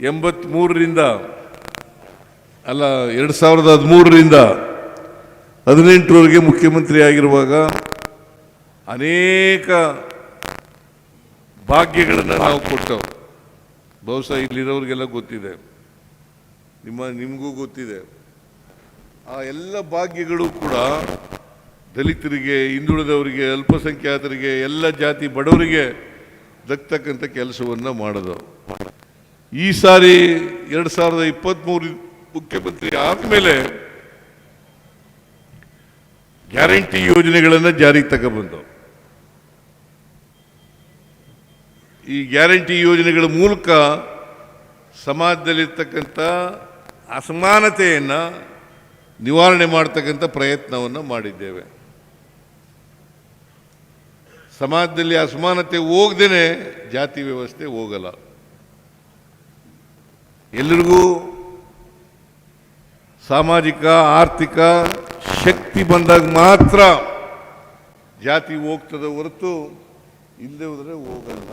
ಎಂಬತ್ಮೂರರಿಂದ, ಅಲ್ಲ, ಎರಡು ಸಾವಿರದ ಹದಿಮೂರರಿಂದ ಹದಿನೆಂಟರವರೆಗೆ ಮುಖ್ಯಮಂತ್ರಿ ಆಗಿರುವಾಗ ಅನೇಕ ಭಾಗ್ಯಗಳನ್ನು ನಾವು ಕೊಟ್ಟವು. ಬಹುಶಃ ಇಲ್ಲಿರೋರಿಗೆಲ್ಲ ಗೊತ್ತಿದೆ. ನಿಮ್ಮ, ನಿಮಗೂ ಗೊತ್ತಿದೆ. ಆ ಎಲ್ಲ ಭಾಗ್ಯಗಳು ಕೂಡ ದಲಿತರಿಗೆ, ಹಿಂದುಳಿದವರಿಗೆ, ಅಲ್ಪಸಂಖ್ಯಾತರಿಗೆ, ಎಲ್ಲ ಜಾತಿ ಬಡವರಿಗೆ ದಕ್ತಕ್ಕಂಥ ಕೆಲಸವನ್ನು ಮಾಡೋದು ಈ ಸಾರಿ ಎರಡು ಸಾವಿರದ ಇಪ್ಪತ್ತ್ಮೂರು ಮುಖ್ಯಮಂತ್ರಿ ಆದಮೇಲೆ ಗ್ಯಾರಂಟಿ ಯೋಜನೆಗಳನ್ನು ಜಾರಿಗೆ ತಗೊಬಂದು ಈ ಗ್ಯಾರಂಟಿ ಯೋಜನೆಗಳ ಮೂಲಕ ಸಮಾಜದಲ್ಲಿರ್ತಕ್ಕಂಥ ಅಸಮಾನತೆಯನ್ನು ನಿವಾರಣೆ ಮಾಡ್ತಕ್ಕಂಥ ಪ್ರಯತ್ನವನ್ನು ಮಾಡಿದ್ದೇವೆ. ಸಮಾಜದಲ್ಲಿ ಅಸಮಾನತೆ ಹೋಗ್ದೇನೆ ಜಾತಿ ವ್ಯವಸ್ಥೆ ಹೋಗಲ್ಲ. ಎಲ್ಲರಿಗೂ ಸಾಮಾಜಿಕ ಆರ್ಥಿಕ ಶಕ್ತಿ ಬಂದಾಗ ಮಾತ್ರ ಜಾತಿ ಹೋಗ್ತದೆ ಹೊರತು ಇಲ್ಲದೆ ಹೋದರೆ ಹೋಗಲ್ಲ.